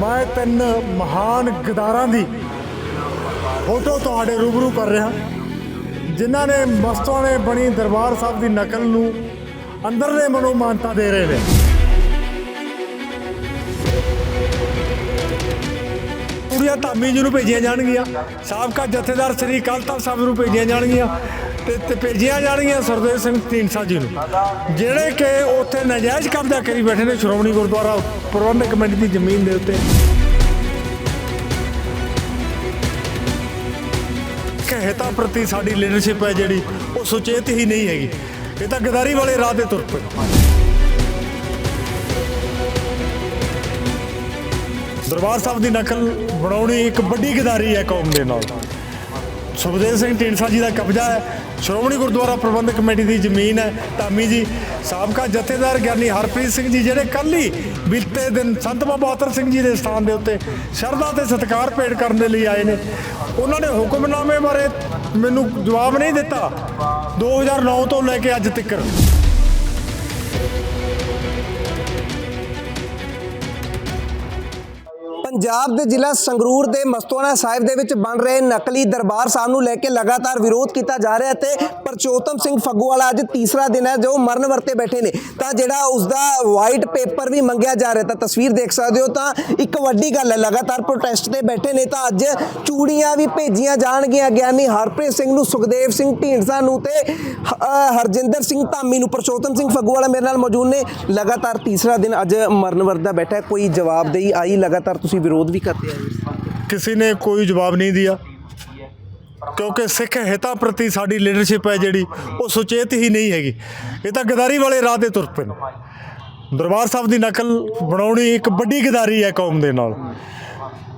ਮੈਂ ਤਿੰਨ ਮਹਾਨ ਗਦਾਰਾਂ ਦੀ ਫੋਟੋ ਤੁਹਾਡੇ ਰੂਬਰੂ ਕਰ ਰਿਹਾ। ਜਿਨ੍ਹਾਂ ਨੇ ਮਸਤੋਂ ਨੇ ਬਣੀ ਦਰਬਾਰ ਸਾਹਿਬ ਦੀ ਨਕਲ ਨੂੰ ਅੰਦਰਲੇ ਮਨੋਮਾਨਤਾ ਦੇ ਰਹੇ ਨੇ। ਕੁੜੀਆਂ ਧਾਮੀ ਜੀ ਨੂੰ ਭੇਜੀਆਂ ਜਾਣਗੀਆਂ। ਸਾਬਕਾ ਜਥੇਦਾਰ ਸ੍ਰੀ ਅਕਾਲ ਤਖਤ ਸਾਹਿਬ ਨੂੰ ਭੇਜੀਆਂ ਜਾਣਗੀਆਂ ਤੇ ਤੇ ਭੇਜੀਆਂ ਜਾਣਗੀਆਂ ਸਰਦੇਵ ਸਿੰਘ ਢੀਂਡਸਾ ਜੀ ਨੂੰ। ਜਿਹੜੇ ਕਿ ਉੱਥੇ ਨਜਾਇਜ਼ ਕਬਜ਼ਾ ਕਰੀ ਬੈਠੇ ਨੇ ਸ਼੍ਰੋਮਣੀ ਗੁਰਦੁਆਰਾ ਪ੍ਰਬੰਧਕ ਕਮੇਟੀ ਦੀ ਜ਼ਮੀਨ ਦੇ ਉੱਤੇ। ਕਹਿਤਾ ਪ੍ਰਤੀ ਸਾਡੀ ਲੀਡਰਸ਼ਿਪ ਹੈ ਜਿਹੜੀ, ਉਹ ਸੁਚੇਤ ਹੀ ਨਹੀਂ ਹੈਗੀ। ਇਹ ਤਾਂ ਗਦਾਰੀ ਵਾਲੇ ਰਾਹ ਤੇ ਤੁਰ ਪਏ। ਦਰਬਾਰ ਸਾਹਿਬ ਦੀ ਨਕਲ ਬਣਾਉਣੀ ਇੱਕ ਵੱਡੀ ਗਿਦਾਰੀ ਹੈ ਕੌਮ ਦੇ ਨਾਲ। ਸੁਖਦੇਵ ਸਿੰਘ ਢੀਂਡਸਾ ਜੀ ਦਾ ਕਬਜ਼ਾ ਹੈ, ਸ਼੍ਰੋਮਣੀ ਗੁਰਦੁਆਰਾ ਪ੍ਰਬੰਧਕ ਕਮੇਟੀ ਦੀ ਜ਼ਮੀਨ ਹੈ। ਧਾਮੀ ਜੀ, ਸਾਬਕਾ ਜਥੇਦਾਰ ਗਿਆਨੀ ਹਰਪ੍ਰੀਤ ਸਿੰਘ ਜੀ, ਜਿਹੜੇ ਕੱਲ ਹੀ ਬੀਤੇ ਦਿਨ ਸੰਤ ਬਾਬਾ ਅਤਰ ਸਿੰਘ ਜੀ ਦੇ ਸਥਾਨ ਦੇ ਉੱਤੇ ਸ਼ਰਧਾ ਤੇ ਸਤਿਕਾਰ ਭੇਟ ਕਰਨ ਦੇ ਲਈ ਆਏ ਨੇ। ਉਹਨਾਂ ਨੇ ਹੁਕਮਨਾਮੇ ਬਾਰੇ ਮੈਨੂੰ ਜਵਾਬ ਨਹੀਂ ਦਿੱਤਾ। 2009 ਤੋਂ ਲੈ ਕੇ ਅੱਜ ਤੱਕ। ਪੰਜਾਬ ਦੇ ਜ਼ਿਲ੍ਹਾ ਸੰਗਰੂਰ ਦੇ ਮਸਤੋਣਾ ਸਾਹਿਬ ਦੇ ਵਿੱਚ ਬਣ ਰਹੇ ਨਕਲੀ ਦਰਬਾਰ ਸਾਹਿਬ ਨੂੰ ਲੈ ਕੇ ਲਗਾਤਾਰ ਵਿਰੋਧ ਕੀਤਾ ਜਾ ਰਿਹਾ ਤੇ ਪਰਚੋਤਮ ਸਿੰਘ ਫੱਗੂਵਾਲਾ ਅੱਜ ਤੀਸਰਾ ਦਿਨ ਹੈ, ਜੋ ਮਰਨ ਵਰਤੇ ਬੈਠੇ ਨੇ। ਤਾਂ ਜਿਹੜਾ ਉਸ ਦਾ ਵਾਈਟ ਪੇਪਰ ਵੀ ਮੰਗਿਆ ਜਾ ਰਿਹਾ, ਤਾਂ ਤਸਵੀਰ ਦੇਖ ਸਕਦੇ ਹੋ, ਤਾਂ ਇੱਕ ਵੱਡੀ ਗੱਲ ਹੈ, ਲਗਾਤਾਰ ਪ੍ਰੋਟੈਸਟ ਤੇ ਬੈਠੇ ਨੇ, ਤਾਂ ਅੱਜ ਚੂੜੀਆਂ ਵੀ ਭੇਜੀਆਂ ਜਾਣਗੀਆਂ। ਗਿਆਨੀ ਹਰਪ੍ਰੀਤ ਸਿੰਘ ਨੂੰ, ਸੁਖਦੇਵ ਸਿੰਘ ਢੀਂਡਸਾ ਨੂੰ ਤੇ ਹਰਜਿੰਦਰ ਸਿੰਘ ਧਾਮੀ ਨੂੰ ਪਰਚੋਤਮ ਸਿੰਘ ਫੱਗੂਵਾਲਾ ਮੇਰੇ ਨਾਲ ਮੌਜੂਦ ਨੇ। ਲਗਾਤਾਰ ਤੀਸਰਾ ਦਿਨ ਅੱਜ ਮਰਨ ਵਰਤਾ ਬੈਠਾ ਕੋਈ ਜਵਾਬਦੇਹੀ ਆਈ? ਲਗਾਤਾਰ ਤੁਸੀਂ ਵਿਰੋਧ ਵੀ ਕਰਦੇ ਆਏ ਕਿਸੇ ਨੇ ਕੋਈ ਜਵਾਬ ਨਹੀਂ ਦਿਆ। ਕਿਉਂਕਿ ਸਿੱਖ ਹਿੱਤਾਂ ਪ੍ਰਤੀ ਸਾਡੀ ਲੀਡਰਸ਼ਿਪ ਹੈ ਜਿਹੜੀ, ਉਹ ਸੁਚੇਤ ਹੀ ਨਹੀਂ ਹੈਗੀ। ਇਹ ਤਾਂ ਗਦਾਰੀ ਵਾਲੇ ਰਾਹ ਤੇ ਤੁਰ ਪਏ ਨੇ। ਦਰਬਾਰ ਸਾਹਿਬ ਦੀ ਨਕਲ ਬਣਾਉਣੀ ਇੱਕ ਵੱਡੀ ਗਦਾਰੀ ਹੈ ਕੌਮ ਦੇ ਨਾਲ।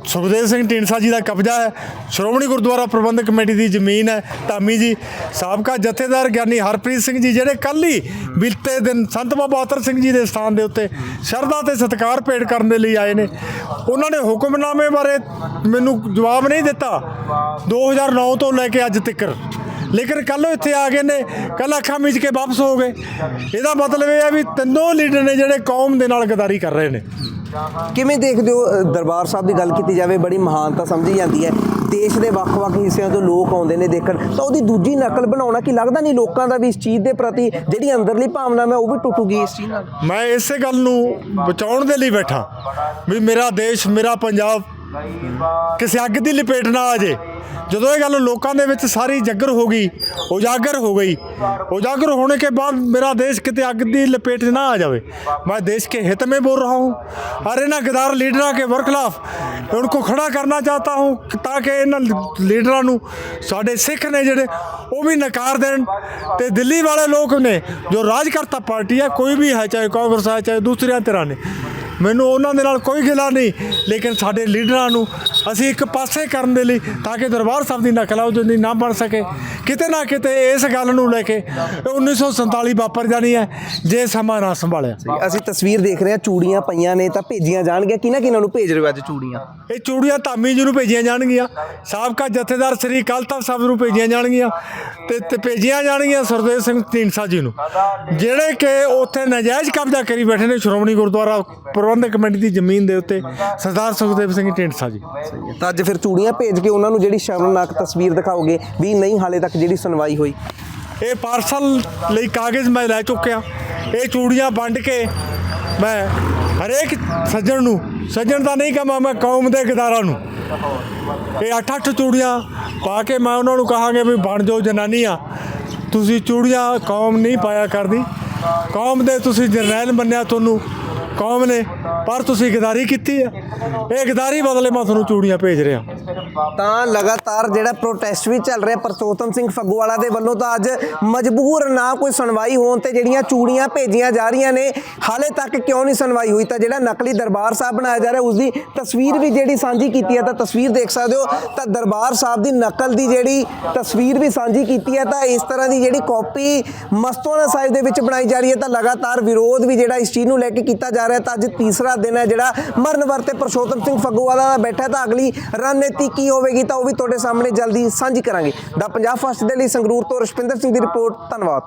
ਸੁਖਦੇਵ ਸਿੰਘ ਢੀਂਡਸਾ ਜੀ ਦਾ ਕਬਜ਼ਾ ਹੈ। ਸ਼੍ਰੋਮਣੀ ਗੁਰਦੁਆਰਾ ਪ੍ਰਬੰਧਕ ਕਮੇਟੀ ਦੀ ਜ਼ਮੀਨ ਹੈ ਧਾਮੀ ਜੀ। ਸਾਬਕਾ ਜਥੇਦਾਰ ਗਿਆਨੀ ਹਰਪ੍ਰੀਤ ਸਿੰਘ ਜੀ, ਜਿਹੜੇ ਕੱਲ ਹੀ ਬੀਤੇ ਦਿਨ ਸੰਤ ਬਾਬਾ ਅਤਰ ਸਿੰਘ ਜੀ ਦੇ ਸਥਾਨ ਦੇ ਉੱਤੇ ਸ਼ਰਧਾ ਤੇ ਸਤਿਕਾਰ ਭੇਟ ਕਰਨ ਦੇ ਲਈ ਆਏ ਨੇ। ਉਹਨਾਂ ਨੇ ਹੁਕਮਨਾਮੇ ਬਾਰੇ ਮੈਨੂੰ ਜਵਾਬ ਨਹੀਂ ਦਿੱਤਾ। 2009 ਤੋਂ ਲੈ ਕੇ ਅੱਜ ਤੱਕ ਲੇਕਿਨ ਕੱਲ ਇੱਥੇ ਆ ਗਏ ਨੇ ਕੱਲ ਅੱਖਾਂ ਮੀਚ ਕੇ ਵਾਪਸ ਹੋ ਗਏ। ਇਹਦਾ ਮਤਲਬ ਇਹ ਹੈ ਵੀ ਤਿੰਨੋਂ ਲੀਡਰ ਨੇ ਜਿਹੜੇ ਕੌਮ ਦੇ ਨਾਲ ਗਦਾਰੀ ਕਰ ਰਹੇ ਨੇ। ਕਿਵੇਂ ਦੇਖਦੇ ਹੋ ਦਰਬਾਰ ਸਾਹਿਬ ਦੀ ਗੱਲ ਕੀਤੀ ਜਾਵੇ ਬੜੀ ਮਹਾਨਤਾ ਸਮਝੀ ਜਾਂਦੀ ਹੈ। ਦੇਸ਼ ਦੇ ਵੱਖ-ਵੱਖ ਹਿੱਸਿਆਂ ਤੋਂ ਲੋਕ ਆਉਂਦੇ ਨੇ ਦੇਖਣ। ਤਾਂ ਉਹਦੀ ਦੂਜੀ ਨਕਲ ਬਣਾਉਣਾ ਕੀ ਲੱਗਦਾ ਨਹੀਂ ਲੋਕਾਂ ਦਾ ਵੀ ਇਸ ਚੀਜ਼ ਦੇ ਪ੍ਰਤੀ ਜਿਹੜੀ ਅੰਦਰਲੀ ਭਾਵਨਾ ਹੈ ਉਹ ਵੀ ਟੁੱਟੂਗੀ ਇਸ ਚੀਜ਼ ਨਾਲ? ਮੈਂ ਇਸੇ ਗੱਲ ਨੂੰ ਬਚਾਉਣ ਦੇ ਲਈ ਬੈਠਾ। ਵੀ ਮੇਰਾ ਦੇਸ਼ ਮੇਰਾ ਪੰਜਾਬ ਕਿਸੇ ਅੱਗ ਦੀ ਲਪੇਟ ਨਾ ਆ ਜੇ ਜਦੋਂ ਇਹ ਗੱਲ ਲੋਕਾਂ ਦੇ ਵਿੱਚ ਸਾਰੀ ਜੱਗਰ ਹੋ ਗਈ ਉਜਾਗਰ ਹੋ ਗਈ उजागर होने के बाद मेरा देश कितने अग दी लपेट ना आ जावे मैं देश के हित में बोल रहा हूँ और इन गदार लीडर के खिलाफ उनको खड़ा करना चाहता हूँ ताकि इन ਲੀਡਰਾਂ ਨੂੰ ਸਾਡੇ ਸਿੱਖ ਨੇ ਜਿਹੜੇ ਉਹ ਵੀ ਨਕਾਰ ਦੇਣ ਤੇ ਦਿੱਲੀ ਵਾਲੇ ਲੋਕ ਨੇ ਜੋ ਰਾਜਕਰਤਾ ਪਾਰਟੀ ਹੈ ਕੋਈ ਵੀ ਹੈ ਚਾਹੇ ਕਾਂਗਰਸ ਹੈ ਚਾਹੇ ਦੂਸਰੀਆਂ ਤਰ੍ਹਾਂ ਨੇ ਮੈਨੂੰ ਉਹਨਾਂ ਦੇ ਨਾਲ ਕੋਈ ਗਿਲਾ ਨਹੀਂ, ਲੇਕਿਨ ਸਾਡੇ ਲੀਡਰਾਂ ਨੂੰ ਅਸੀਂ ਇੱਕ ਪਾਸੇ ਕਰਨ ਦੇ ਲਈ ਤਾਂ ਕਿ ਦਰਬਾਰ ਸਾਹਿਬ ਦੀ ਨਕਲ ਉਹ ਦੀ ਨਾ ਬਣ ਸਕੇ। ਕਿਤੇ ਨਾ ਕਿਤੇ ਇਸ ਗੱਲ ਨੂੰ ਲੈ ਕੇ ਇਹ 1947 ਵਾਪਰ ਜਾਣੀ ਹੈ ਜੇ ਸਮਾਂ ਨਾ ਸੰਭਾਲਿਆ। ਅਸੀਂ ਤਸਵੀਰ ਦੇਖ ਰਹੇ ਹਾਂ ਚੂੜੀਆਂ ਪਈਆਂ ਨੇ ਤਾਂ ਭੇਜੀਆਂ ਜਾਣਗੀਆਂ। ਕਿਹਨਾਂ ਕਿਹਨਾਂ ਨੂੰ ਭੇਜ ਰਹੇ ਹੋ ਅੱਜ ਚੂੜੀਆਂ? ਇਹ ਚੂੜੀਆਂ ਧਾਮੀ ਜੀ ਨੂੰ ਭੇਜੀਆਂ ਜਾਣਗੀਆਂ। ਸਾਬਕਾ ਜਥੇਦਾਰ ਸ੍ਰੀ ਅਕਾਲ ਤਖਤ ਸਾਹਿਬ ਨੂੰ ਭੇਜੀਆਂ ਜਾਣਗੀਆਂ ਤੇ ਤੇ ਭੇਜੀਆਂ ਜਾਣਗੀਆਂ ਸਰਦੇਵ ਸਿੰਘ ਢੀਂਡਸਾ ਜੀ ਨੂੰ। ਜਿਹੜੇ ਕਿ ਉੱਥੇ ਨਜਾਇਜ਼ ਕਬਜ਼ਾ ਕਰੀ ਬੈਠੇ ਨੇ ਸ਼੍ਰੋਮਣੀ ਗੁਰਦੁਆਰਾ ਪ੍ਰਬੰਧਕ ਕਮੇਟੀ ਦੀ ਜ਼ਮੀਨ ਦੇ ਉੱਤੇ ਸਰਦਾਰ ਸੁਖਦੇਵ ਸਿੰਘ ਢੀਂਡਸਾ ਜੀ। ਤਾਂ ਅੱਜ ਫਿਰ ਚੂੜੀਆਂ ਭੇਜ ਕੇ ਉਹਨਾਂ ਨੂੰ ਜਿਹੜੀ ਸ਼ਰਮਨਾਕ ਤਸਵੀਰ ਦਿਖਾਓਗੇ ਵੀ ਨਹੀਂ ਹਾਲੇ ਤੱਕ ਜਿਹੜੀ ਸੁਣਵਾਈ ਹੋਈ। ਇਹ ਪਾਰਸਲ ਲਈ ਕਾਗਜ਼ ਮੈਂ ਲੈ ਚੁੱਕਿਆ। ਇਹ ਚੂੜੀਆਂ ਵੰਡ ਕੇ ਮੈਂ ਹਰੇਕ ਸੱਜਣ ਨੂੰ, ਸੱਜਣ ਦਾ ਨਹੀਂ ਕਹਾਂ ਮੈਂ ਕੌਮ ਦੇ ਗਦਾਰਾਂ ਨੂੰ। ਇਹ ਅੱਠ ਅੱਠ ਚੂੜੀਆਂ ਪਾ ਕੇ ਮੈਂ ਉਹਨਾਂ ਨੂੰ ਕਹਾਂਗੇ ਵੀ ਬਣ ਜਾਓ ਜਨਾਨੀਆਂ ਤੁਸੀਂ ਚੂੜੀਆਂ ਕੌਮ ਨਹੀਂ ਪਾਇਆ ਕਰਦੀ। ਕੌਮ ਦੇ ਤੁਸੀਂ ਜਰਨੈਲ ਮੰਨਿਆ ਤੁਹਾਨੂੰ, ਕੌਮ ਨੇ, ਪਰ ਤੁਸੀਂ ਗਦਾਰੀ ਕੀਤੀ ਆ। ਇਹ ਗਦਾਰੀ ਬਦਲੇ ਮੈਂ ਤੁਹਾਨੂੰ ਚੂੜੀਆਂ ਭੇਜ ਰਿਹਾ। ਤਾਂ ਲਗਾਤਾਰ ਜਿਹੜਾ ਪ੍ਰੋਟੈਸਟ ਵੀ ਚੱਲ ਰਿਹਾ ਪਰਤੋਤਮ ਸਿੰਘ ਫੱਗੂਵਾਲਾ ਦੇ ਵੱਲੋਂ ਤਾਂ ਅੱਜ ਮਜਬੂਰ ਨਾ ਕੋਈ ਸੁਣਵਾਈ ਹੋਣ ਤੇ ਜਿਹੜੀਆਂ ਚੂੜੀਆਂ ਭੇਜੀਆਂ ਜਾ ਰਹੀਆਂ ਨੇ, ਹਾਲੇ ਤੱਕ ਕਿਉਂ ਨਹੀਂ ਸੁਣਵਾਈ ਹੋਈ? ਤਾਂ ਜਿਹੜਾ ਨਕਲੀ ਦਰਬਾਰ ਸਾਹਿਬ ਬਣਾਇਆ ਜਾ ਰਿਹਾ ਉਸ ਦੀ ਤਸਵੀਰ ਵੀ ਜਿਹੜੀ ਸਾਂਝੀ ਕੀਤੀ ਹੈ, ਤਾਂ ਤਸਵੀਰ ਦੇਖ ਸਕਦੇ ਹੋ, ਤਾਂ ਦਰਬਾਰ ਸਾਹਿਬ ਦੀ ਨਕਲ ਦੀ ਜਿਹੜੀ ਤਸਵੀਰ ਵੀ ਸਾਂਝੀ ਕੀਤੀ ਹੈ, ਤਾਂ ਇਸ ਤਰ੍ਹਾਂ ਦੀ ਜਿਹੜੀ ਕਾਪੀ ਮਸਤੋਨਾ ਸਾਹਿਬ ਦੇ ਵਿੱਚ ਬਣਾਈ ਜਾ ਰਹੀ ਹੈ, ਤਾਂ ਲਗਾਤਾਰ ਵਿਰੋਧ ਵੀ ਜਿਹੜਾ ਇਸ ਚੀਜ਼ ਨੂੰ ਲੈ ਕੇ ਕੀਤਾ ਜਾ ਰਿਹਾ, ਤਾਂ ਅੱਜ ਤੀਸਰਾ ਦਿਨ ਹੈ ਜਿਹੜਾ ਮਰਨ ਵਰਤੇ ਪਰਸ਼ੋਤਮ ਸਿੰਘ ਫੱਗੂਵਾਲਾ ਦਾ ਬੈਠਾ ਤਾਂ ਅਗਲੀ ਰਣਨੀਤੀ ਕੀ ਕੀ ਹੋਵੇਗੀ ਤਾਂ ਉਹ ਵੀ ਤੁਹਾਡੇ ਸਾਹਮਣੇ ਜਲਦੀ ਸਾਂਝੀ ਕਰਾਂਗੇ। ਦਾ ਪੰਜਾਬ ਫਸਟ ਦੇ ਲਈ ਸੰਗਰੂਰ ਤੋਂ ਰਸ਼ਪਿੰਦਰ ਸਿੰਘ ਦੀ ਰਿਪੋਰਟ, ਧੰਨਵਾਦ।